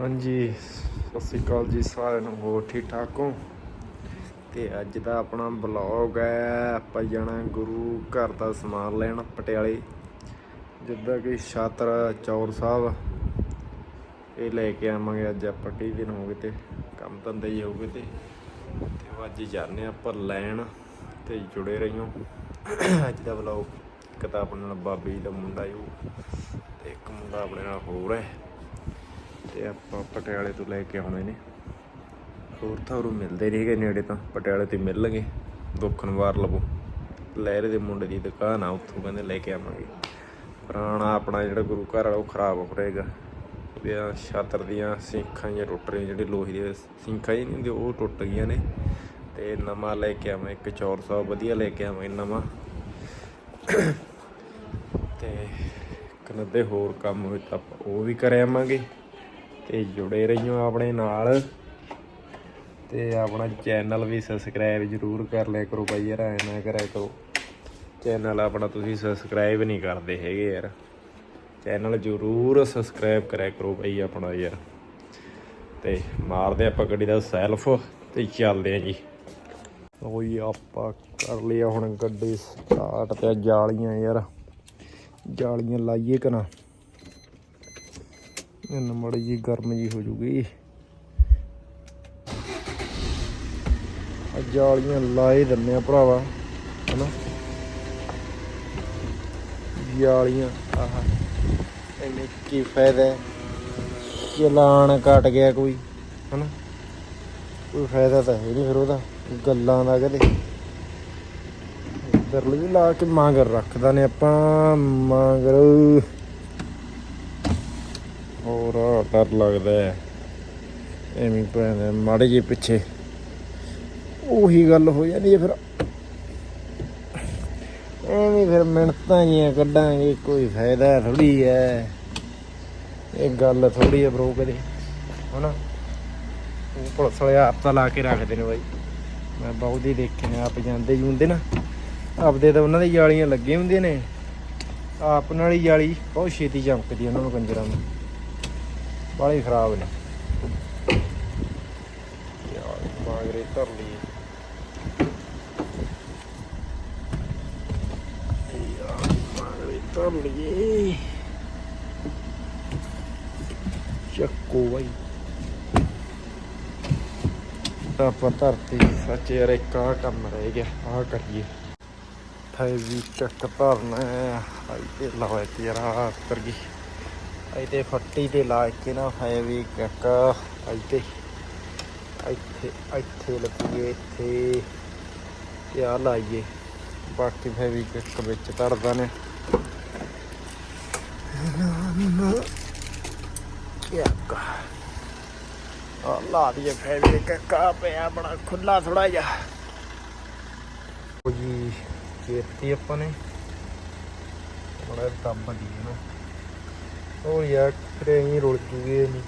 ਹਾਂਜੀ, ਸਤਿ ਸ਼੍ਰੀ ਅਕਾਲ ਜੀ ਸਾਰਿਆਂ ਨੂੰ, ਹੋਰ ਠੀਕ ਠਾਕ ਹੋ? ਤੇ ਅੱਜ ਦਾ ਆਪਣਾ ਬਲੌਗ ਹੈ, ਆਪਾਂ ਜਾਣਾ ਗੁਰੂ ਘਰ ਦਾ ਸਮਾਨ ਲੈਣ ਪਟਿਆਲੇ। ਜਿੱਦਾਂ ਕਿ ਛਾਤਰ ਚੌਰ ਸਾਹਿਬ, ਇਹ ਲੈ ਕੇ ਆਵਾਂਗੇ ਅੱਜ ਆਪਾਂ ਕਈ ਦਿਨ ਹੋ ਗਏ ਤੇ, ਕੰਮ ਧੰਦੇ ਹੀ ਹੋ ਗਏ ਤੇ। ਤੇ ਅੱਜ ਹੀ ਜਾਂਦੇ ਹਾਂ ਆਪਾਂ ਲੈਣ ਤੇ ਜੁੜੇ ਰਹੀਓ। ਅੱਜ ਦਾ ਬਲੌਗ ਇੱਕ ਤਾਂ ਆਪਣੇ ਨਾਲ ਬਾਬੀ ਦਾ ਮੁੰਡਾ ਹੀ ਉਹ, ਤੇ ਇੱਕ ਮੁੰਡਾ ਆਪਣੇ ਨਾਲ ਹੋਰ ਹੈ। ਤੇ ਆਪਾਂ ਪਟਿਆਲੇ ਤੋਂ ਲੈ ਕੇ ਆਉਣੇ ਨੇ। ਹੋਰ ਤਾਂ ਹੋਰ ਮਿਲਦੇ ਨਹੀਂ ਨੇੜੇ ਤਾਂ। ਪਟਿਆਲੇ ਤੇ ਮਿਲਣਗੇ ਦੁੱਖਨਵਾਰ ਲਵੋ। ਲਹਿਰੇ ਦੇ ਮੁੰਡੇ ਦੀ ਦੁਕਾਨ ਆ, ਉੱਥੋਂ ਕਹਿੰਦੇ ਲੈ ਕੇ ਆਵਾਂਗੇ। ਪੁਰਾਣਾ ਆਪਣਾ ਜਿਹੜਾ ਗੁਰੂ ਘਰ ਵਾਲਾ ਉਹ ਖਰਾਬ ਹੋ ਰਹੇਗਾ ਉਹਦੀਆਂ ਛਾਤਰ ਦੀਆਂ ਸਿੰਖਾਂ ਜਿਹੀਆਂ ਟੁੱਟ ਰਹੀਆਂ, ਜਿਹੜੇ ਲੋਹੇ ਦੀਆਂ ਸਿੰਖਾਂ ਹੀ ਨਹੀਂ ਹੁੰਦੀਆਂ, ਉਹ ਟੁੱਟ ਗਈਆਂ ਨੇ। ਤੇ ਨਵਾਂ ਲੈ ਕੇ ਆਵਾਂ, ਇੱਕ ਚੌਰ ਸਾਹਿਬ ਵਧੀਆ ਲੈ ਕੇ ਆਵਾਂ ਨਵਾਂ। ਤੇ ਕਨਦੇ ਹੋਰ ਕੰਮ ਹੋਏ ਤਾਂ ਆਪਾਂ ਉਹ ਵੀ ਕਰ ਆਵਾਂਗੇ ਤੇ ਜੁੜੇ ਰਹੀਓ ਆਪਣੇ ਨਾਲ। ਤੇ ਆਪਣਾ ਚੈਨਲ ਵੀ ਸਬਸਕ੍ਰਾਈਬ ਜਰੂਰ ਕਰ ਲਿਆ ਕਰੋ ਬਾਈ ਯਾਰ, ਐ ਨਾ ਕਰਿਆ ਕਰੋ। ਚੈਨਲ ਆਪਣਾ ਤੁਸੀਂ ਸਬਸਕ੍ਰਾਈਬ ਨਹੀਂ ਕਰਦੇ ਹੈਗੇ ਯਾਰ। ਚੈਨਲ ਜਰੂਰ ਸਬਸਕ੍ਰਾਈਬ ਕਰਿਆ ਕਰੋ ਬਾਈ ਆਪਣਾ ਯਾਰ। ਤੇ ਮਾਰਦੇ ਆਪਾਂ ਗੱਡੀ ਦਾ ਸੈਲਫ ਤੇ ਚੱਲਦੇ ਆ ਜੀ। ਲਓ ਜੀ ਆਪਾਂ ਕਰ ਲਿਆ ਹੁਣ ਗੱਡੀ ਸਟਾਰਟ ਤੇ ਜਾਲੀਆਂ ਯਾਰ। ਜਾਲੀਆਂ ਲਾਈਏ ਕਿ ਇਹਨਾਂ ਮੜੀ ਜੀ ਗਰਮ ਜੀ ਹੋ ਜੂਗੀ। ਆ ਜਾਲੀਆਂ ਲਾਏ ਦਿੰਨੇ ਆ ਭਰਾਵਾ, ਹਨਾ? ਜਾਲੀਆਂ, ਆਹ, ਇਹਨੇ ਕੀ ਫਾਇਦਾ ਚਲਾਨ ਕੱਟ ਗਿਆ ਕੋਈ, ਹਨਾ? ਕੋਈ ਫਾਇਦਾ ਤਾਂ ਹੈ ਨਹੀਂ ਫਿਰ ਉਹਦਾ, ਗੱਲਾਂ ਦਾ ਕਦੇ। ਇੱਧਰ ਲਈ ਲਾ ਕੇ ਮਾਂਗਰ ਰੱਖਦਾ ਨੇ ਆਪਾਂ, ਮਾਂਗਰ। ਹੋਰ ਡਰ ਲੱਗਦਾ ਹੈ। ਐਵੇਂ ਪੈਂਦੇ ਮਾੜੇ ਜੇ ਪਿੱਛੇ। ਉਹੀ ਗੱਲ ਹੋ ਜਾਂਦੀ ਹੈ ਫਿਰ। ਐਵੇਂ ਫਿਰ ਮਿੰਟਾਂ ਜੀਆਂ ਕੱਢਾਂਗੇ, ਕੋਈ ਫਾਇਦਾ ਥੋੜੀ ਹੈ। ਇਹ ਗੱਲ ਥੋੜੀ ਹੈ ਬਰੋ ਕਦੇ, ਹਨਾ? ਉਹ ਪੁਲਿਸ ਵਾਲੇ ਆਪ ਤਾਂ ਲਾ ਕੇ ਰੱਖਦੇ ਨੇ ਬਾਈ। ਮੈਂ ਬਹੁਤ ਹੀ ਦੇਖੇ ਨੇ ਆਪ ਜਾਂਦੇ ਜੂੰਦੇ ਨਾ। ਆਪਦੇ ਤਾਂ ਉਹਨਾਂ ਦੀ ਜਾਲੀਆਂ ਲੱਗੇ ਹੁੰਦੇ ਨੇ। ਆਪ ਨਾਲ ਹੀ ਜਾਲੀ, ਬਹੁਤ ਛੇਤੀ ਚਮਕਦੀ ਉਹਨਾਂ ਨੂੰ ਕੰਜਰਾਂ ਨੂੰ। ਬਾਲੀ ਖਰਾਬ ਨੇ। ਯਾਰ ਮਾਗਰੇ ਧਰ ਲਈ ਯਾਰ ਮਾਗਰੇ ਧਰ ਲਈਏ ਚੱਕੋ ਬਾਈ। ਆਪਾਂ ਧਰਤੀ ਸੱਚ ਯਾਰ, ਇੱਕ ਆਹ ਕੰਮ ਰਹਿ ਗਿਆ, ਆਹ ਕਰੀਏ। ਫਾਈਵ ਚੱਕ ਧਰਨਾ ਹਾਈ ਤੇ ਲਾਇਆ ਯਾਰ, ਆਹ ਉੱਤਰ ਗਈ। ਆਈ ਫੱਟੀ ਤੇ ਲਾ ਕੇ ਨਾ ਫਾਈਵ ਚੱਕ ਆਈ ਇੱਥੇ ਇੱਥੇ ਲੱਗੂਗੇ ਇੱਥੇ ਤੇ ਆ ਲਾਈਏ। ਬਾਕੀ ਫਾਈਵ ਚੱਕ ਵਿੱਚ ਧਰਦਾ ਨੇ। ਚੱਕ ਲਾ ਦਈਏ ਫਾਈਵ ਚੱਕ ਪਿਆ ਬੜਾ ਖੁੱਲਾ ਥੋੜਾ ਜਿਹਾ। ਉਹ ਕੀਤੀ ਆਪਾਂ ਨੇ। ਬੜਾ ਦਮ ਦੀ ਨਾ। ਉਹ ਯਾਰ ਫਿਰ ਐਂ ਰੁਲ ਜੂਗੇ ਨਹੀਂ।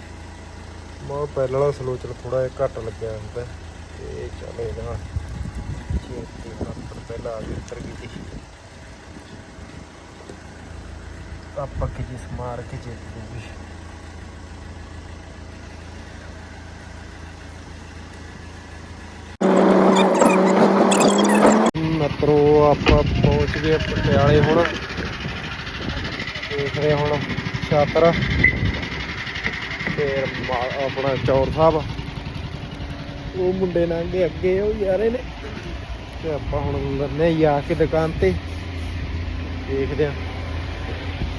ਮਾ ਪਹਿਲਾਂ ਵਾਲਾ ਸਲੋਚਨ ਥੋੜਾ ਜਿਹਾ ਘੱਟ ਲੱਗਿਆ ਹੁੰਦਾ। ਤੇ ਚੱਲ ਇਹਦੇ ਨਾਲ ਛੇਤੀ ਬਰਾਬਰ ਪਹਿਲਾਂ ਆ ਗਈ ਉੱਤਰ ਗਈ ਸੀ। ਆਪਾਂ ਕਿ ਜਿਸ ਮਾਰ ਕੇ ਜਿੱਤ ਜੂਗੀ ਮਤਰੋ, ਆਪਾਂ ਪਹੁੰਚ ਗਏ ਪਟਿਆਲੇ ਹੁਣ। ਦੇਖਦੇ ਹੁਣ ਛਾਤਰ ਤੇ ਮਾ- ਆਪਣਾ ਚੌਰ ਸਾਹਿਬ। ਉਹ ਮੁੰਡੇ ਲੰਘੇ ਅੱਗੇ, ਉਹ ਯਾਰੇ ਨੇ ਤੇ ਆਪਾਂ ਹੁਣ ਲੰਨੇ ਜਾ ਕੇ ਦੁਕਾਨ ਤੇ। ਦੇਖਦੇ ਆ।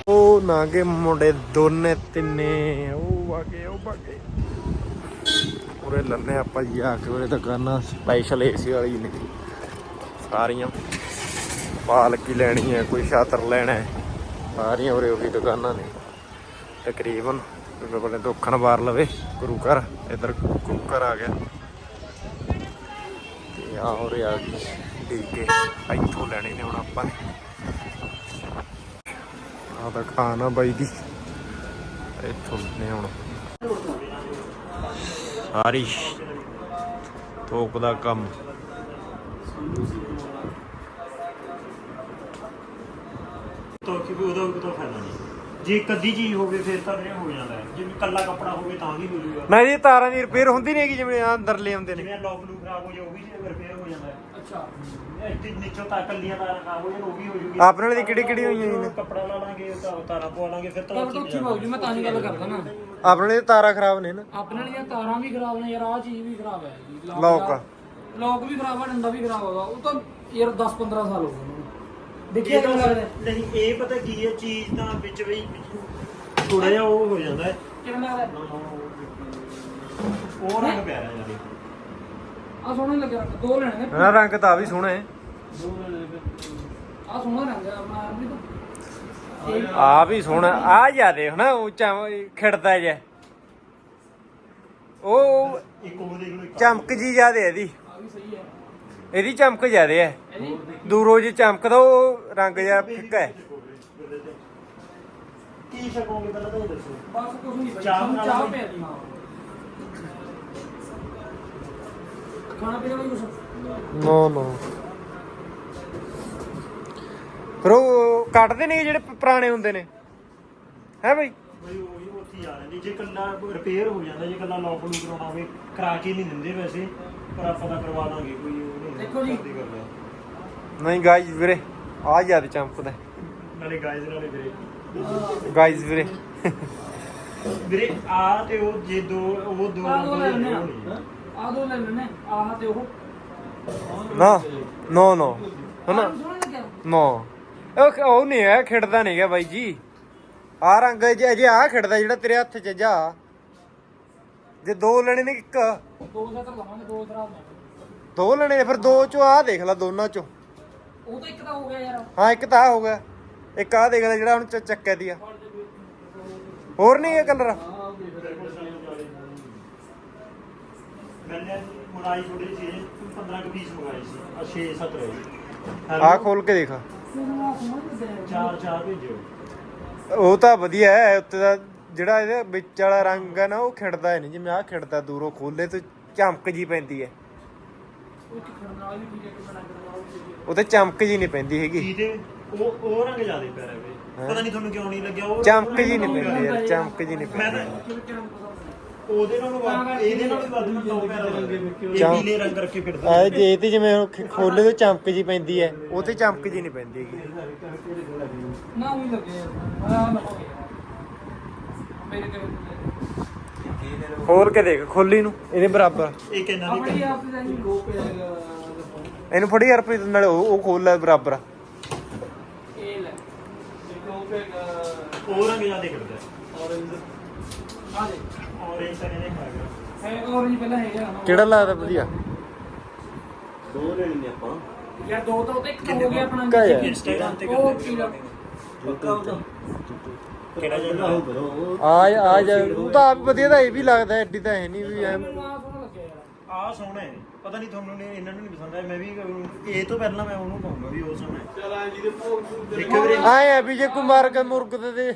ਉਹ ਨਾਗੇ ਮੁੰਡੇ ਦੋਨੇ, ਤਿੰਨੇ। ਉਹ ਵਾਗੇ ਉਹ ਵਾਗੇ। ਉਰੇ ਲੰਨੇ ਆਪਾਂ ਜਾ ਕੇ ਉਰੇ ਦੁਕਾਨਾਂ। ਸਪੈਸ਼ਲ ਏਸੀ ਵਾਲੀ ਨੇ। ਸਾਰੀਆਂ ਪਾਲਕੀ ਲੈਣੀ ਹੈ, ਕੋਈ ਛਾਤਰ ਲੈਣਾ ਹੈ। ਸਾਰੀਆਂ ਉਰੇ ਉਹੀ ਦੁਕਾਨਾਂ ਨੇ। ਤਕਰੀਬਨ ਆਪਣੇ ਦੁੱਖਣ ਵਾਰ ਲਵੇ, ਗੁਰੂ ਘਰ, ਇਧਰ ਗੁਰੂ ਘਰ ਆ ਗਿਆ। ਤੇ ਆ ਉਰੇ ਆ ਡੀਕੇ ਇੱਥੋਂ ਲੈਣੇ ਨੇ ਹੁਣ ਆਪਾਂ ਆ ਦੁਕਾਨ ਆ ਬਾਈ ਦੀ। ਇੱਥੋਂ ਨੇ ਹੁਣ। ਸਾਰੀ ਥੋਕ ਦਾ ਕੰਮ। ਤਾਂ ਕਿਉਂਕਿ ਉਹਦਾ ਕੋਈ ਫਾਇਦਾ ਨਹੀਂ। ਜੇ ਅੱਧੀ ਚੀਜ਼ ਹੋਵੇ ਫਿਰ ਤਾਂ ਇਹ ਹੋ ਜਾਂਦਾ ਹੈ। ਜੇ ਕੱਲਾ ਕੱਪੜਾ ਹੋਵੇ ਤਾਂ ਵੀ ਹੋ ਜੂਗਾ ਨਾ ਇਹਦੀ ਤਾਰਾਂ ਦੀ ਰਿਪੇਅਰ ਹੁੰਦੀ ਨਹੀਂ ਹੈਗੀ ਜਿਵੇਂ ਆਹ ਅੰਦਰ ਲੈ ਆਉਂਦੇ ਨੇ। ਜਿਵੇਂ ਲੋਕ ਨੂੰ ਖਰਾਬ ਹੋ ਜਾ ਉਹ ਵੀ ਰਿਪੇਅਰ ਹੋ ਜਾਂਦਾ ਹੈ। ਅੱਛਾ। ਇੱਥੇ ਨੀਚੋਂ ਤਾਂ ਕੱਲੀਆਂ ਤਾਰਾਂ ਖਰਾਬ ਹੋ ਜਾਣ ਉਹ ਵੀ ਹੋ ਜੂਗੀ ਆਪਣੇ ਵਾਲੀ ਕਿਹੜੀ ਕਿਹੜੀ ਹੋਈਆਂ ਜੀ? ਨੇ ਕੱਪੜਾ ਲਾ ਲਾਂਗੇ ਤਾਂ ਤਾਰਾਂ ਪਵਾ ਲਾਂਗੇ ਫਿਰ ਤਾਂ ਤਾਂ ਤਾਂ ਉੱਚੀ ਜੀ ਮੈਂ ਤਾਂ ਹੀ ਗੱਲ ਕਰਦਾ ਨਾ। ਆਪਣੇ ਵਾਲੀ ਦੀ ਤਾਰਾਂ ਖਰਾਬ ਨੇ ਨਾ। ਆਪਣੇ ਵਾਲੀਆਂ ਤਾਰਾਂ ਵੀ ਖਰਾਬ ਨੇ ਯਾਰ ਆਹ ਚੀਜ਼ ਵੀ ਖਰਾਬ ਹੈ। ਜੀ ਲੋਕ। ਲੋਕ ਵੀ ਖਰਾਬ ਆ ਡੰਡਾ ਵੀ ਖਰਾਬ ਹੋਗਾ। ਉਹ ਤਾਂ ਯਾਰ 10 15 ਸਾਲ ਹੋ ਗਏ। ਦੇਖਿਆ ਕਿਵੇਂ ਲੱਗਦਾ ਨਹੀਂ ਇਹ ਪਤਾ ਕੀ ਹੈ ਚੀਜ਼ ਤਾਂ ਵਿੱਚ ਵੀ ਥੋੜਾ ਜਿਹਾ ਉਹ ਹੋ ਜਾਂਦਾ ਹੈ। ਕਿਵੇਂ ਲੱਗਦਾ ਉਹ ਰੰਗ ਪਿਆਰਾ ਜ਼ਿਆਦਾ ਆ ਸੋਹਣਾ ਲੱਗਿਆ ਦੋ ਲੈਣੇ ਨੇ। ਨਾ ਰੰਗ ਤਾਂ ਆ ਵੀ ਸੋਹਣਾ ਹੈ। ਦੋ ਲੈਣੇ ਨੇ ਆ ਸੋਹਣਾ ਰੰਗ ਹੈ ਆਪਣਾ ਆਰਮੀ ਦਾ ਇਹ ਆ ਵੀ ਸੋਹਣਾ ਆ ਜਿਆਦੇ ਹਨਾ ਖਿੜਦਾ ਜਿਹਾ। ਉਹ ਇੱਕ ਉਹ ਦੇਖ ਲਓ ਇੱਕ ਚਮਕ ਜੀ ਜਿਆਦੇ ਇਹਦੀ। ਆ ਵੀ ਸਹੀ ਹੈ। ਇਹਦੀ ਚਮਕ ਜਿਆਦੇ ਹੈ ਦੂਰੋਂ ਜੇ ਚਮਕਦਾ ਉਹ ਰੰਗ ਜਿਹਾ ਫਿੱਕਾ ਹੈ ਕੀ ਛਕੋਗੇ ਪਹਿਲਾਂ ਤਾਂ ਇਹ ਦੱਸੋ। ਬਸ ਕੁਝ ਨਹੀਂ ਬਈ ਚਾਹ ਸਾਨੂੰ ਬਣਾ ਚਾਹ ਲਓ। ਪਿਆ ਦੀ ਹਾਂ ਖਾਣਾ ਪੀਣਾ ਵੀ ਕੁਝ ਨੋ ਨੋ। ਫਿਰ ਉਹ ਕੱਟਦੇ ਨੇ ਜਿਹੜੇ ਪੁਰਾਣੇ ਹੁੰਦੇ ਨੇ? ਹੈ ਬਈ? ਬਈ ਉਹੀ ਉੱਥੇ ਆ ਜਾਂਦੀ। ਜੇ ਕੱਲਾ ਰਿਪੇਅਰ ਹੋ ਜਾਂਦਾ ਜੇ ਕੱਲਾ ਲੋਕ ਨੂੰ ਕਰਾਉਣਾ ਹੋਵੇ ਕਰਾ ਕੇ ਨਹੀਂ ਦਿੰਦੇ ਵੈਸੇ ਪਰ ਆਪਾਂ ਤਾਂ ਕਰਵਾ ਦਾਂਗੇ ਕੋਈ ਦੇਖੋ ਜੀ। ਹੈ। ਨਹੀਂ ਗਾਇਜ਼ ਵੀਰੇ ਆ ਜ਼ਿਆਦਾ ਚਮਕਦਾ ਨਾਲੇ ਗਾਇਜ਼ ਨਾਲੇ ਵੀਰੇ। ਗਾਇਜ਼ ਵੀਰੇ। ਵੀਰੇ ਆ ਤੇ ਉਹ ਜੇ ਦੋ ਉਹ ਦੋ ਆ ਦੋ ਲੈ ਲੈਣੇ। ਆ ਦੋ ਲੈ ਲੈਣੇ ਆਹ ਤੇ ਉਹ। ਨਾ ਨੋ ਨੋ। ਹਨਾ? ਨੋ। ਉਹ ਉਹ ਨਹੀਂ ਹੈ ਖਿੜਦਾ ਨਹੀਂ ਗਿਆ ਬਾਈ ਜੀ। ਆ ਰੰਗ ਜੇ ਜੇ ਆ ਖਿੜਦਾ ਜਿਹੜਾ ਤੇਰੇ ਹੱਥ 'ਚ ਜਾ। ਜੇ ਦੋ ਲੈਣੇ ਨੇ ਇੱਕ। ਦੋ ਸੈਟ ਲਵਾਂਗੇ ਦੋ ਨੇ। ਦੋ ਲੈਣੇ ਨੇ ਫਿਰ ਦੋ ਚੋਂ ਆ ਦੇਖ ਲੈ ਦੋਨਾਂ ਚੋਂ। ਉਹ ਤਾਂ ਇੱਕ ਤਾਂ ਹੋ ਗਿਆ ਯਾਰ। ਹਾਂ ਇੱਕ ਤਾਂ ਆਹ ਹੋ ਗਿਆ। ਇੱਕ ਆ ਦੇਖ ਲੈ ਜਿਹੜਾ ਹੁਣ ਚ- ਚੱਕਿਆ ਦੀ ਆ। ਹੋਰ ਨਹੀਂ ਇਹ ਕਲਰ ਮੈਨੇ ਮਨਾਈ ਥੋੜੀ ਸੀ 15 ਕੁ ਪੀਸ ਮੰਗਾਈ ਸੀ ਆ 6 7 ਰਹੇ ਆ ਖੋਲ ਕੇ ਦੇਖ। ਚਾਰ ਚਾਰ ਭੇਜਿਓ। ਉਹ ਤਾਂ ਵਧੀਆ ਹੈ ਉੱਤੇ ਦਾ ਜਿਹੜਾ ਇਹਦੇ ਵਿੱਚ ਵਾਲਾ ਰੰਗ ਹੈ ਨਾ ਉਹ ਖਿੜਦਾ ਨਹੀਂ ਜਿਵੇਂ ਆ ਖਿੜਦਾ ਦੂਰੋਂ ਖੋਲੇ ਤੇ ਚਮਕ ਜੀ ਪੈਂਦੀ ਹੈ। ਉਹ ਚ ਖੜਨ ਵਾਲਾ ਵੀ ਠੀਕ ਹੈ ਕਿ ਬਣਾ ਕੇ ਬਣਾਓ ਠੀਕ ਉਹ ਤੇ ਚਮਕ ਜੀ ਨਹੀਂ ਪੈਂਦੀ ਹੈਗੀ। ਕੀ ਤੇ ਉਹ ਉਹ ਰੰਗ ਜ਼ਿਆਦਾ ਪਿਆਰਾ ਵੇ। ਪਤਾ ਨਹੀਂ ਤੁਹਾਨੂੰ ਕਿਉਂ ਨਹੀਂ ਲੱਗਿਆ ਉਹ ਚਮਕ ਜੀ ਨਹੀਂ ਪੈਂਦੀ ਯਾਰ ਚਮਕ ਜੀ ਨਹੀਂ ਮੈਂ ਪੈਂਦੀ। ਤਾਂ ਉਹਦੇ ਨਾਲੋਂ ਵੱਧ ਇਹਦੇ ਨਾਲੋਂ ਵੀ ਵੱਧ ਤਾਂ ਉਹ ਪਿਆਰਾ ਲੱਗਦਾ ਇਹ ਨੀਲੇ ਰੰਗ ਕਰਕੇ ਫਿਰਦਾ ਆ ਜੇ ਤੇ ਜਿਵੇਂ ਉਹ ਖ- ਖੋਲੇ ਤੇ ਚਮਕ ਜੀ ਪੈਂਦੀ ਹੈ ਉਹ ਤੇ ਚਮਕ ਜੀ ਨਹੀਂ ਪੈਂਦੀ ਹੈਗੀ। ਨਾ ਉਹ ਲੱਗੇ ਯਾਰ ਆ ਨਾ ਹੋਵੇ ਮੇਰੇ ਤੇ ਖੋਲ ਕੇ ਦੇਖ ਖੋਲੀ ਨੂੰ ਇਹਦੇ ਬਰਾਬਰ। ਇਹ ਕਿੰਨਾ ਦੀ ਆਪਣੀ ਆਪ ਦਾ ਨਹੀਂ। ਲੋਕ ਹੈਗਾ ਇਹਨੂੰ ਫੜੀ ਯਾਰ ਪ੍ਰੀਤ ਨਾਲੇ ਉਹ ਉਹ ਖੋਲ ਲੈ ਬਰਾਬਰ। ਇਹ ਲੈ। ਲੋਕ ਹੈਗਾ ਉਹ ਰੰਗ ਜ਼ਿਆਦਾ ਫਿਰਦਾ orange ਆ ਦੇ ਔਰੇਂਜ ਤਾਂ ਇਹਨੇ ਖਾਏਗਾ ਹੈ orange ਪਹਿਲਾਂ ਹੈਗਾ ਕਿਹੜਾ ਲੱਗਦਾ ਵਧੀਆ। ਦੋ ਲੈਣੇ ਆਪਾਂ। ਯਾਰ ਦੋ ਤਾਂ ਉਹ ਤਾਂ ਇੱਕ ਹੋ ਗਿਆ ਆਪਣਾ? ਇੰਸਟਾਗ੍ਰਾਮ ਤੇ ਉਹ ਕਰਦੇ ਪੀਲਾ ਪੱਕਾ ਕਿਹੜਾ ਉਹ। ਕਰੋ ਆ ਆ ਜਾ। ਉਹ ਤਾਂ ਆਪ ਵਧੀਆ ਤਾਂ ਇਹ ਵੀ ਲੱਗਦਾ ਐਡੀ ਤਾਂ ਹੈ ਨਹੀਂ ਵੀ ਐ। ਆ ਸੋਹਣਾ ਆ ਹੈ। ਪਤਾ ਨਹੀਂ ਤੁਹਾਨੂੰ ਨੇ ਇਹਨਾਂ ਨੂੰ ਨਹੀਂ ਪਸੰਦ ਆਇਆ। ਮੈਂ ਵੀ ਇਹ ਤੋਂ ਪਹਿਲਾਂ ਮੈਂ ਉਹਨੂੰ ਕਹੂੰਗਾ ਵੀ ਉਹ ਸੋਹਣਾ ਹੈ। ਚਲ ਆ ਜੀ ਦੇ ਭੋਗ ਦੇਖੋ ਵੀਰੇ। ਆਏ ਆ ਵੀ ਜੇ ਕੋਈ ਮਾਰ ਕੇ ਮੁਰਗ ਤੇ ਦੇ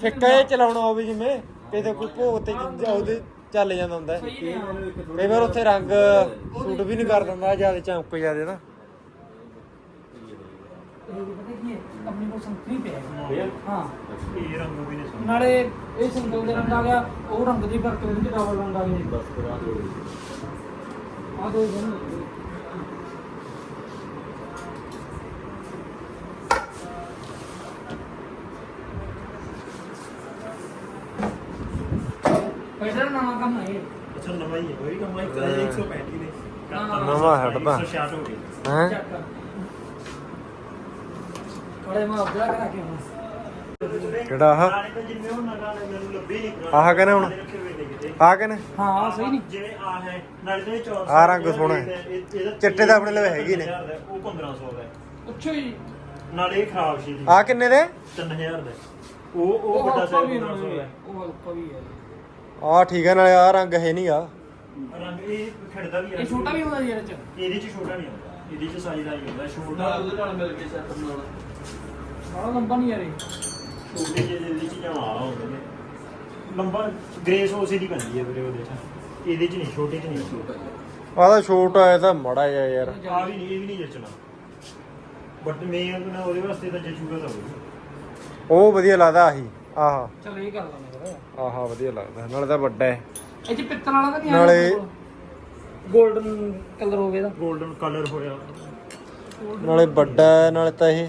ਫਿੱਕਾ ਇਹ ਚਲਾਉਣਾ ਹੋਵੇ ਜਿਵੇਂ ਕਿਤੇ ਕੋਈ ਭੋਗ ਤੇ ਜ- ਉਹਦੇ ਚੱਲ ਜਾਂਦਾ ਹੁੰਦਾ। ਹੈ। ਨੇ। ਕਈ ਵਾਰ ਉੱਥੇ ਰੰਗ ਸੂਟ ਵੀ ਨਹੀਂ ਕਰ ਦਿੰਦਾ ਜ਼ਿਆਦਾ ਚਮਕ ਜਿਆਦੇ ਨਾ। ਇਹ ਵੀ ਪਤਾ ਕੀ ਹੈ? ਆਪਣੀ ਕੋਲ ਸੰਤਰੀ ਪਿਆ ਹੈ। ਹਾਂ। ਇਹ ਰੰਗ ਵੀ ਨਹੀਂ ਸੋਹਣਾ ਨਾਲੇ ਇਹ ਸਿੰਗਲ ਦੇ ਰੰਗ ਆ ਗਿਆ ਉਹ ਰੰਗ ਦੀ ਫ਼ਰਕ ਉਹਦੇ ਵਿੱਚ ਡਬਲ ਰੰਗ ਆ ਗਿਆ ਬਸ ਕਰਾ ਦਿਓ ਆ ਦੋ ਸੋਹਣੇ ਪਹਿਲਾਂ ਨਵਾਂ ਕੰਮ ਹੈ ਇਹ। ਅੱਛਾ ਨਵਾਂ ਹੀ ਹੈ। ਕੋਈ ਕੰਮ ਨਹੀਂ। ਕਰਿਆ 135 ਨੇ ਨਵਾਂ ਹਟਦਾ। 166 ਹੋ ਗਏ ਹੈ? ਚੱਕ। ਕਰਾ ਕੇ ਕਿਹੜਾ ਆਹ ਨਹੀਂ ਆਹ ਕਹਿੰਦੇ ਹੁਣ? ਰੱਖੇ ਹੋਏ ਨੇ ਕਿਤੇ ਆ ਕਿਨੇ ਹਾਂ ਸਹੀ ਨਹੀਂ ਜਿਵੇਂ ਆ ਹੈ ਨਾਲੇ ਤਾਂ ਇਹ 400 ਆਹ ਰੰਗ ਸੋਹਣਾ ਹੈ। ਚਿੱਟੇ ਤਾਂ ਆਪਣੇ ਲਵੇ ਹੈਗੇ ਨੇ। ਉਹ 1500 ਦਾ ਹੈ। ਅੱਛਾ ਜੀ ਨਾਲੇ ਇਹ ਖਰਾਬ ਸੀ ਜੀ ਆ ਕਿੰਨੇ ਦੇ 3000 ਦਾ। ਉਹ ਉਹ ਵੱਡਾ ਸਾਈਜ਼ ਵੀ 1500 ਦਾ ਹੈ। ਉਹ ਹਲਕਾ ਵੀ ਹੈ ਆ ਠੀਕ ਹੈ ਨਾਲੇ ਆ ਰੰਗ ਹੈ ਨਹੀਂਗਾ ਰੰਗ ਇਹ ਖਿੜਦਾ ਵੀ ਹੈ ਇਹ ਛੋਟਾ ਵੀ ਹੁੰਦਾ ਜੀ ਇਹਦੇ ਚ ਇਹਦੇ ਚ ਛੋਟਾ ਨਹੀਂ ਹੁੰਦਾ ਇਹਦੇ ਚ ਸਾਈਜ਼ ਆ ਹੀ ਹੁੰਦਾ ਛੋਟਾ ਉਹਦੇ ਨਾਲ ਮਿਲ ਕੇ ਸੈਟ ਬਣਾਉਣਾ ਬੜਾ ਲੰਬਾ ਨਹੀਂ ਯਾਰ ਇਹ। ਛੋਟੇ ਜਿਹੇ ਇਹਦੇ ਚ ਜਮਾ ਆ ਹੁੰਦੇ ਨੇ। ਲੰਬਾ ਗ੍ਰੇਸ ਉਸੇ ਦੀ ਪੈਂਦੀ ਹੈ ਵੀਰੇ ਉਹਦੇ ਚ। ਇਹਦੇ ਚ ਨਹੀਂ ਛੋਟੇ ਚ ਨਹੀਂ। ਆ ਤਾਂ ਛੋਟਾ ਹੈ ਤਾਂ ਮੜਾ ਜਿਹਾ ਯਾਰ। ਆ ਵੀ ਨਹੀਂ ਇਹ ਵੀ ਨਹੀਂ ਜਚਣਾ। ਬਟ ਮੈਂ ਉਹਦੇ ਉਹਦੇ ਵਾਸਤੇ ਤਾਂ ਜਚੂਗਾ ਤਾਂ ਹੋਊਗਾ। ਉਹ ਵਧੀਆ ਲੱਗਦਾ ਆਹੀ ਆਹਾ। ਚਲ ਇਹ ਕਰ ਲਾਂਗੇ ਫਿਰ। ਆਹਾ ਵਧੀਆ ਲੱਗਦਾ ਨਾਲੇ ਤਾਂ ਵੱਡਾ ਹੈ। ਇਹ ਚ ਪਿੱਤਲ ਵਾਲਾ ਤਾਂ ਨਹੀਂ ਨਾਲੇ- 골ਡਨ ਕਲਰ ਹੋਵੇ ਦਾ 골ਡਨ ਕਲਰ ਹੋਇਆ ਨਾਲੇ ਵੱਡਾ ਹੈ ਨਾਲੇ ਤਾਂ ਇਹ।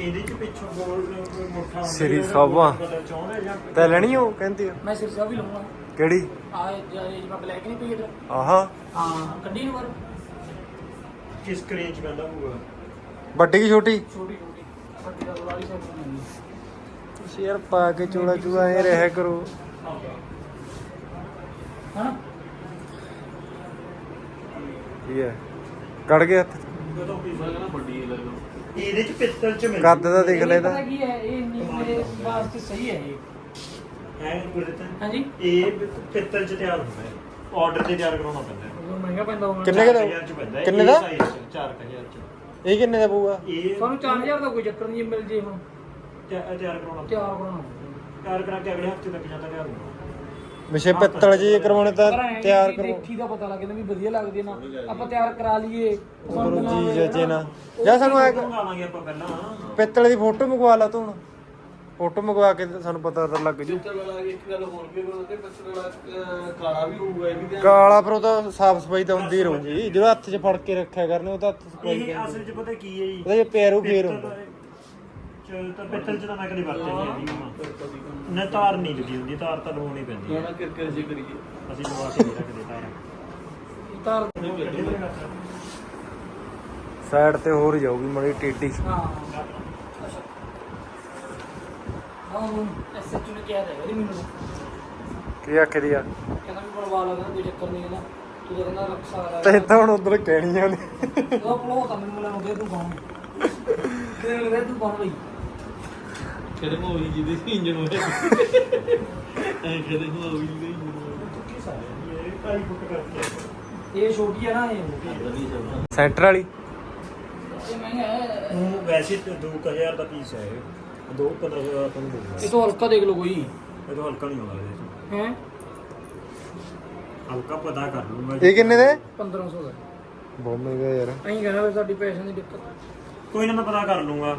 ਇਹਦੇ ਚ ਪਿੱਛੋਂ 골ਡ ਮੁੱਠਾ ਹੁੰਦਾ ਸ੍ਰੀ ਸਾਹਿਬਾਂ। ਤੇ ਲੈਣੀ ਉਹ ਕਹਿੰਦੀ ਆ। ਮੈਂ ਸਿਰ ਵੀ ਲਵਾਂਗਾ ਕਿਹੜੀ? ਆ ਮੈਂ ਬਲੈਕ ਨਹੀਂ ਪਈ ਇਧਰ। ਆਹਾ। ਹਾਂ ਕੱਢੀ ਨੂੰ ਕਿਸ ਕਰੇ ਚ ਪੈਂਦਾ ਹੋਊਗਾ? ਵੱਡੀ ਕੀ ਛੋਟੀ? ਛੋਟੀ ਛੋਟੀ। ਵੱਡੀ ਦਾ ਵਾਲੀ ਸਾਈਜ਼ ਨਹੀਂ ਤੁਸੀਂ ਯਾਰ ਪਾ ਕੇ ਚੋਲਾ ਚੂਲਾ ਐ ਰਹਿ ਕਰੋ। ਹੈ? ਕੱਢ ਕੇ ਹੱਥ ਮੈਂ ਕਹਿੰਦਾ ਵੱਡੀ ਲੈ ਲਓ ਇਹਦੇ ਚ ਪਿੱਤਲ ਚ ਮਿਲ ਕੱਦ ਦਾ ਦੇਖ ਲੈ ਇਹ ਤਾਂ ਪਤਾ ਕੀ ਹੈ ਇਹ ਇੰਨੀ ਮੇਰੇ ਵਾਸਤੇ ਸਹੀ ਹੈ ਇਹ। ਹੈ ਗੁਰਦਤ ਹਾਂਜੀ? ਇਹ ਪਿੱਤਲ ਚ ਤਿਆਰ ਹੁੰਦਾ ਹੈ। ਆਰਡਰ ਤੇ ਤਿਆਰ ਕਰਾਉਣਾ ਪੈਂਦਾ ਹੈ। ਉਹ ਮਹਿੰਗਾ ਪੈਂਦਾ ਹੋਣਾ। ਕਿੰਨੇ ਕੁ ਦਾ? 4000 ਚ ਪੈਂਦਾ ਹੈ, ਕਿੰਨੇ ਇਹ ਦਾ? size ਚ, 4000 ਚ। ਇਹ ਕਿੰਨੇ ਦਾ ਪਊਗਾ? ਇਹ ਤੁਹਾਨੂੰ 4000 ਦਾ ਕੋਈ ਚੱਕਰ ਨਹੀਂ ਮਿਲ ਜੇ ਹੁਣ। ਤਿਆ- ਤਿਆਰ ਕਰਾਉਣਾ ਤਿਆਰ ਬਣਾਉਣਾ ਤਿਆਰ ਕਰਾ ਕੇ ਅਗਲੇ ਹਫ਼ਤੇ ਤੱਕ ਜਾਂਦਾ ਤਿਆਰ ਹੁੰਦਾ ਵਿਸ਼ੇ ਪਿੱਤਲ ਜੀ ਕਰਵਾਉਣੇ ਤਾਂ ਪਰ ਤਿਆਰ ਕਰੋ ਦੇਖੀ ਦਾ ਪਤਾ ਲੱਗਦਾ ਵੀ ਵਧੀਆ ਲੱਗਦੀ ਹੈ ਨਾ। ਆਪਾਂ ਤਿਆਰ ਕਰਾ ਲਈਏ। ਗੁਰੂ ਜੀ ਜਜੇ ਨਾ। ਜਾਂ ਸਾਨੂੰ ਐ ਮੰਗਾਵਾਂਗੇ ਆਪਾਂ ਪਹਿਲਾਂ। ਪਿੱਤਲ ਦੀ ਫੋਟੋ ਮੰਗਵਾ ਲਾ ਤੂੰ ਫੋਟੋ ਮੰਗਵਾ ਕੇ ਸਾਨੂੰ ਪਤਾ ਤਾਂ ਲੱਗ ਜੂ। ਪਿੱਤਲ ਵਾਲਾ ਇੱਕ ਗੱਲ ਹੋਰ ਵੀ ਬੋਲਦੇ ਪਿੱਤਲ ਵਾਲਾ ਅਹ, ਕਾਲਾ ਵੀ ਹੋਊਗਾ ਇਹ ਵੀ ਧਿਆਨ ਕਾਲਾ ਫਿਰ ਉਹ ਤਾਂ ਸਾਫ਼ ਸਫ਼ਾਈ ਤਾਂ ਹੁੰਦੀ ਰਹੂਗੀ। ਜਿਹੜਾ ਹੱਥ 'ਚ ਫੜ ਕੇ ਰੱਖਿਆ ਕਰਨੇ ਉਹ ਤਾਂ ਹੱਥ ਸਫ਼ਾਈ ਇਹ ਅਸਲ ਚ ਪਤਾ ਕੀ ਹੈ ਜੀ? ਉਹਦਾ ਜੇ ਪੈਰੂ ਫੇਰ ਹੁੰਦਾ। ਚ ਤਾਂ ਪਿੱਤਲ ਚ ਤਾਂ ਮੈਂ ਕਦੇ ਵਰਤਿਆ ਨਹੀਂ ਹੈਗੀ। ਨਾ ਤਾਰ ਨਹੀਂ ਲੱਗੀ ਹੁੰਦੀ ਤਾਰ ਤਾਂ ਲਵਾਉਣੀ ਪੈਂਦੀ ਹੈ। ਗਾਣਾ ਕਿਰਕਿਰ ਜੇ ਕਰੀਏ। ਅਸੀਂ ਲਵਾ ਕੇ ਨਹੀਂ ਰੱਖਦੇ ਤਾਰ। ਤਾਰ ਸਾਈਡ ਤੇ ਹੋਰ ਜਾਊਗੀ ਮੜੀ ਟੇਢੀ। ਹਾਂ। ਹਾਂ ਉਹ ਐਸਐਚਓ ਨੇ ਕਿਹਾ ਤਾਂ ਹੈਗਾ ਜੀ ਮੈਨੂੰ। ਕੀ ਆਖਦੀ ਆ? ਕਹਿੰਦਾ ਵੀ ਬਣਵਾ ਲਾ ਕਹਿੰਦਾ ਕੋਈ ਚੱਕਰ ਨਹੀਂ ਕਹਿੰਦਾ ਤੂੰ ਤਾਂ ਕਹਿੰਦਾ ਰੱਖ ਸਕਦਾ ਤੇ ਤਾਂ ਹੁਣ ਉਧਰ ਕਹਿਣੀਆਂ ਨੇ। ਉਹ ਪਲੋ ਤਾਂ ਮੈਨੂੰ ਮਿਲਣ ਦੇ ਤੂੰ ਕੌਣ ਕਿਹਨੇ ਮਿਲਣ ਤੂੰ ਕੌਣ ਬਈ? ਕਿਹਦੇ ਮੋਹੀ ਜਿਹਦੇ ਇੰਜਨ ਹੋਇਆ ਐ ਕਿਹਦੇ ਮੋਹੀ ਜਿਹਦੇ ਇੰਜਨ ਇਹ ਛੋਟੀ ਹੈ ਨਾ ਇਹ ਸੈਂਟਰ ਵਾਲੀ? ਇਹ ਮਹਿੰਗਾ ਹੈ ਉਹ ਵੈਸੇ ਤਾਂ 2000 ਦਾ ਪੀਸ ਹੈ ਇਹ। 2 1500 ਦਾ ਤੁਹਾਨੂੰ ਮਿਲੂਗਾ ਇਹ ਤੋਂ ਹਲਕਾ ਦੇਖ ਲਓ ਕੋਈ। ਇਹ ਤੋਂ ਹਲਕਾ ਨਹੀਂ ਆਉਂਦਾ ਇਹਦੇ ਹੈ? ਚ ਹਲਕਾ ਪਤਾ ਕਰ ਲੂੰਗਾ ਇਹ ਕਿੰਨੇ ਦੇ? 1500 ਦਾ। ਬਹੁਤ ਮਹਿੰਗਾ ਯਾਰ। ਅਹੀਂ ਕਹਿੰਦਾ ਵੀ ਸਾਡੀ ਪੈਸਿਆਂ ਦੀ ਦਿੱਕਤ ਕੋਈ ਨਾ ਮੈਂ ਪਤਾ ਕਰ ਲੂੰਗਾ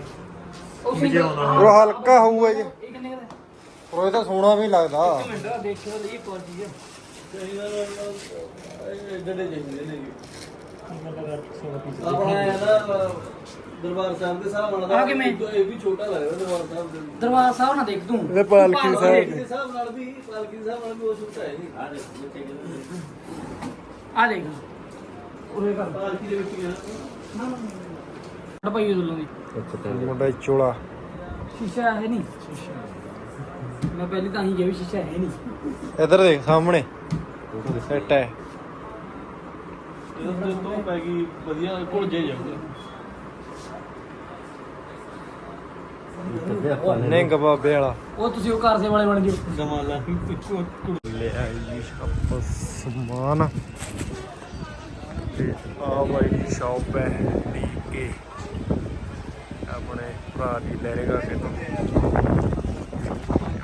ਉਹ ਹਲਕਾ ਹੋਊਗਾ ਜੀ। ਇਹ ਕਿੰਨੇ ਦਾ? ਇਹ ਤਾਂ ਸੋਹਣਾ ਵੀ ਲੱਗਦਾ। ਇੱਕ ਮਿੰਟ ਦੇਖਿਓ ਲਈ ਕੁਆਲਿਟੀ ਹੈ ਚਾਹੀਦਾ ਜਿਹੜੇ ਚਾਹੀਦੇ ਨੇ ਮੈਂ ਪਤਾ ਸੋਨਾ ਪੀਸ ਆਪਣਾ ਇਹ ਨਾ ਦਰਬਾਰ ਸਾਹਿਬ ਦੇ ਹਿਸਾਬ ਨਾਲ ਆਹ ਕਿਵੇਂ? ਇਹ ਵੀ ਛੋਟਾ ਲੱਗਦਾ ਦਰਬਾਰ ਸਾਹਿਬ ਦੇ ਦਰਬਾਰ ਸਾਹਿਬ ਨਾ ਦੇਖ ਤੂੰ ਇਹਦੇ ਪਾਲਕੀ ਤੂੰ ਸਾਹਿਬ ਦੇਖ। ਦੇ। ਹਿਸਾਬ ਨਾਲ ਵੀ ਪਾਲਕੀ ਦੇ ਹਿਸਾਬ ਨਾਲ ਵੀ ਉਹ ਛੋਟਾ ਹੈ ਨਹੀਂ ਆ ਦੇਖੋ ਆ ਦੇਖ। ਉਰੇ ਕਰ ਪਾਲਕੀ ਦੇ ਵਿੱਚ ਹੀ ਆ। ਡ ਭਾਈ ਉਦੋਂ ਦੀ। ਮੁੰਡਾ ਚੋਲਾ। ਸ਼ੀਸ਼ਾ ਹੈ ਨਹੀਂ। ਸ਼ੀਸ਼ਾ ਮੈਂ ਪਹਿਲੀ ਤਾਂ ਹੀ ਕਿਹਾ ਵੀ ਸ਼ੀਸ਼ਾ ਹੈ ਨਹੀਂ। ਇੱਧਰ ਦੇਖ ਸਾਹਮਣੇ। ਸੈੱਟ ਹੈ। ਇਹਦੇ ਤੋਂ ਪੈ ਗਈ ਵਧੀਆ ਘੁਲ ਜੇ ਜਾਂਦੇ ਨਿੰਗ ਬਾਬੇ ਵਾਲਾ। ਉਹ ਤੁਸੀਂ ਉਹ ਕਾਰਸੇ ਵਾਲੇ ਬਣ ਗਏ। ਦਮਾਲਾ ਲਿਆ ਜੀ ਆਪਾਂ ਸਮਾਨ। ਤੇ ਆ ਬਾਈ ਦੀ ਸ਼ਾਪ ਹੈ ਡੀਕੇ। ਭਰਾ ਦੀ ਲੈਰੇਗਾ ਕੇ ਤੋਂ।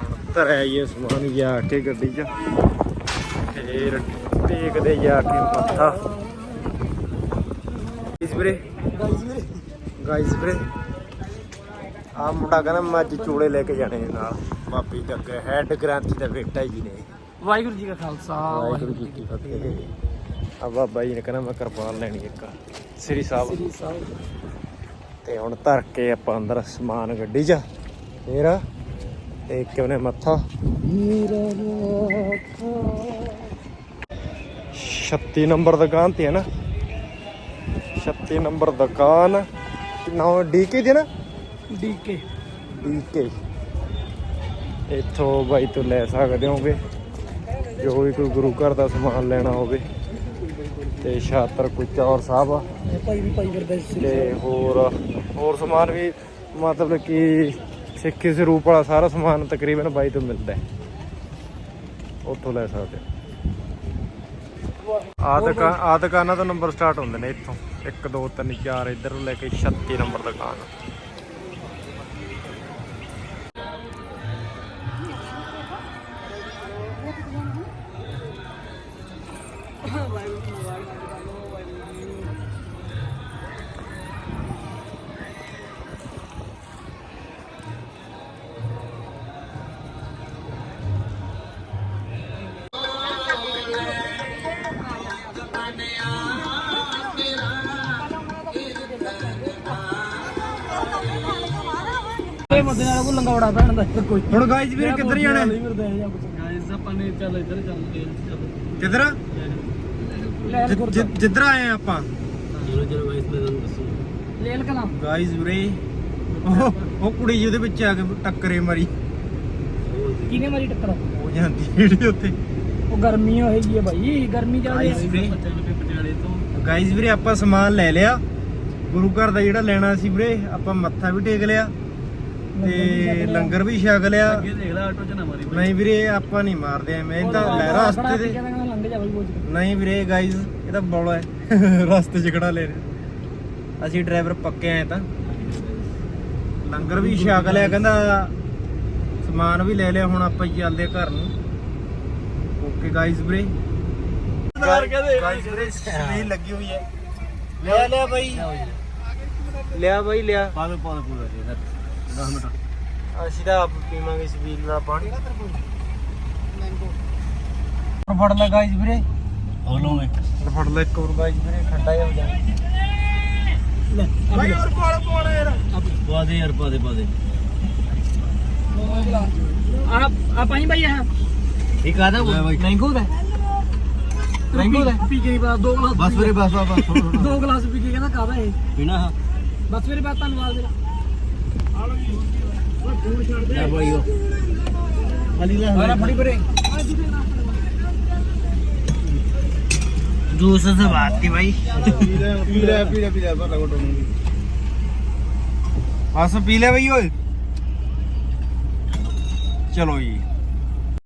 ਹੁਣ ਧਰਿਆ ਇਹ ਸਮਾਨ ਜਾ ਕੇ ਗੱਡੀ 'ਚ। ਫੇਰ ਟੇਕਦੇ ਜਾ ਕੇ ਮੱਥਾ। ਇਸ ਵੀਰੇ। ਗਾਈਸ ਵੀਰੇ। ਆ ਮੁੰਡਾ ਕਹਿੰਦਾ ਮੈਂ ਅੱਜ ਚੂੜੇ ਲੈ ਕੇ ਜਾਣੇ ਨੇ ਨਾਲ। ਬਾਬੀ ਤੱਕ ਹੈਡ ਗ੍ਰੰਥੀ ਦਾ ਬੇਟਾ ਜੀ ਨੇ। ਵਾਹਿਗੁਰੂ ਜੀ ਕਾ ਖਾਲਸਾ ਵਾਹਿਗੁਰੂ ਜੀ ਕੀ ਫਤਿਹ। ਆ ਬਾਬਾ ਜੀ ਨੇ ਕਹਿੰਦਾ ਮੈਂ ਕਿਰਪਾਨ ਲੈਣੀ ਇੱਕ। ਸ੍ਰੀ ਸਾਹਿਬ। ਸ੍ਰੀ ਸਾਹਿਬ। ਤੇ ਹੁਣ ਧਰ ਕੇ ਆਪਾਂ ਅੰਦਰ ਸਮਾਨ ਗੱਡੀ 'ਚ। ਫੇਰ ਤੇ ਕਿਉਂ ਮੱਥਾ। ਮੇਰਾ ਮੱਥਾ 36 ਨੰਬਰ ਦੁਕਾਨ ਤੇ ਹੈ ਨਾ। 36 ਨੰਬਰ ਦੁਕਾਨ। ਨਾ ਡੀਕੇ ਦੀ ਨਾ? ਡੀਕੇ ਡੀਕੇ ਇੱਥੋਂ ਬਾਈ ਤੋਂ ਲੈ ਸਕਦੇ ਹੋਗੇ। ਜੋ ਵੀ ਕੋਈ ਗੁਰੂ ਘਰ ਦਾ ਸਮਾਨ ਲੈਣਾ ਹੋਵੇ। ਤੇ ਛਾਤਰ ਕੋਈ ਚੌਰ ਸਾਹਿਬ ਆ। ਇਹ ਭਾਈ ਵੀ ਭਾਈ ਕਰਦਾ ਸੀ। ਤੇ ਹੋਰ ਹੋਰ ਸਮਾਨ ਵੀ ਮਤਲਬ ਕਿ ਸਿੱਖੀ ਸਰੂਪ ਵਾਲਾ ਸਾਰਾ ਸਮਾਨ ਤਕਰੀਬਨ ਬਾਈ ਤੋਂ ਮਿਲਦਾ ਹੈ। ਉੱਥੋਂ ਲੈ ਸਕਦੇ। ਆ ਦੁਕਾਨ ਆ ਦੁਕਾਨਾਂ ਤੋਂ ਨੰਬਰ ਸਟਾਰਟ ਹੁੰਦੇ ਨੇ ਇੱਥੋਂ। 1 2 3 4 ਇੱਧਰ ਨੂੰ ਲੈ ਕੇ 36 ਨੰਬਰ ਦੁਕਾਨ। ਮੱਦੇ ਨਾਲ ਕੋ ਲੰਗਾਉੜਾ ਪੈਣ ਦਾ ਕੋਈ। ਹੁਣ ਗਾਇਜ਼ ਵੀਰ ਕਿੱਧਰ ਜਾਣਾ ਗਾਇਸ ਆਪਾਂ ਨੇ ਚੱਲ ਇੱਧਰ ਚੱਲਦੇ ਚੱਲ। ਕਿੱਧਰ? ਲੈ ਜਿ- ਜਿ- ਜਿੱਧਰ ਆਏ ਆ ਆਪਾਂ। ਚਲੋ ਚਲੋ ਗਾਇਸ ਮੈਂ ਤੁਹਾਨੂੰ ਦੱਸੂ। ਲੇਲ ਕਲਾ। ਗਾਇਜ਼ ਵੀਰੇ ਉਹ ਉਹ ਕੁੜੀ ਜਿਹਦੇ ਵਿੱਚ ਆ ਕੇ ਟੱਕਰੇ ਮਾਰੀ। ਕਿਨੇ ਮਾਰੀ ਟੱਕਰ? ਹੋ ਜਾਂਦੀ ਜਿਹੜੀ ਉੱਥੇ। ਉਹ ਗਰਮੀ ਹੋਏਗੀ ਹੈ ਭਾਈ ਗਰਮੀ ਜ਼ਿਆਦੇ ਗਾਇਜ਼ ਵੀਰੇ ਚੱਲ ਪਏ ਪਟਿਆਲੇ ਤੋਂ। ਗਾਇਜ਼ ਵੀਰੇ ਆਪਾਂ ਸਮਾਨ ਲੈ ਲਿਆ। ਗੁਰੂ ਘਰ ਦਾ ਜਿਹੜਾ ਲੈਣਾ ਸੀ ਵੀਰੇ ਆਪਾਂ ਮੱਥਾ ਵੀ ਟੇਕ ਲਿਆ। ਤੇ ਲੰਗਰ ਵੀ ਛਕ ਲਿਆ। ਅੱਗੇ ਦੇਖ ਲੈ ਆਟੋ ਚ ਨਾ ਮਾਰੀ ਨਹੀਂ ਵੀਰੇ ਆਪਾਂ ਨਹੀਂ ਮਾਰਦੇ ਐਵੇਂ। ਇਹ ਤਾਂ ਲੈ ਰਸਤੇ ਦੇ। ਭਾਈ ਬੋਝ ਨਹੀਂ ਵੀਰੇ ਗਾਇਜ਼ ਇਹ ਤਾਂ ਬੌਲਾ ਹੈ ਰਸਤੇ 'ਚ ਖੜਾ ਲੈ ਰਿਹਾ। ਅਸੀਂ ਡਰਾਈਵਰ ਪੱਕੇ ਆਏ ਤਾਂ। ਲੰਗਰ ਵੀ ਛਕ ਲਿਆ ਕਹਿੰਦਾ ਸਮਾਨ ਵੀ ਲੈ ਲਿਆ ਹੁਣ ਆਪਾਂ ਚੱਲਦੇ ਘਰ ਨੂੰ। ਓਕੇ ਗਾਇਜ਼ ਵੀਰੇ। ਗਾਇਜ਼ ਵੀਰੇ ਸਪੀਡ ਲੱਗੀ ਹੋਈ ਹੈ ਲਿਆ ਲਿਆ ਬਾਈ। ਲਿਆ ਬਾਈ। ਲਿਆ ਪਾ ਦੋ ਪਾ ਦੋ ਪੂਰਾ ਜੀ 10 ਮਿੰਟ। ਅਸੀਂ ਤਾਂ ਆਪ ਪੀਵਾਂਗੇ ਸਪੀਡ ਦਾ ਪਾਣੀ। ਫੜ ਲੈ ਗਾਇਜ਼ ਵੀਰੇ। ਹੋ ਲਓ ਮੈਂ ਫੜ ਲੈ ਇੱਕ ਹੋਰ ਗਾਇਜ਼ ਵੀਰੇ ਠੰਡਾ ਜਿਹਾ ਹੋ ਜਾ। ਬਾਈ ਹੋਰ ਕੋਲ ਕੋਲ ਯਾਰ। ਪਾ ਦੇ ਯਾਰ ਪਾ ਦੇ ਪਾ ਦੇ। ਆ ਆ ਪਾਈ ਭਾਈ ਆ ਠੀਕ ਆਦਾ ਮੈਂਗੋ ਦਾ ਮੈਂਗੋ ਦਾ ਪੀ ਕੇ ਬਾਅਦ ਦੋ ਗਲਾਸ ਬਸ ਵੀਰੇ ਬਸ ਬਸ ਦੋ ਗਲਾਸ ਪੀ ਕੇ ਕਹਿੰਦਾ ਕਾਹਦਾ ਇਹ? ਪੀਣਾ ਬਸ ਮੇਰੇ ਬਾਅਦ ਧੰਨਵਾਦ ਮੇਰਾ ਲੈ ਬਾਈ ਉਹ। ਖਾਲੀ ਲੈ ਆਰਾ ਫੜੀ ਪਰੇ जूस से बात थी भाई पी ले पी ले पी ले पी ले पर लगो टोनू बस पी ले भाई ओए चलो जी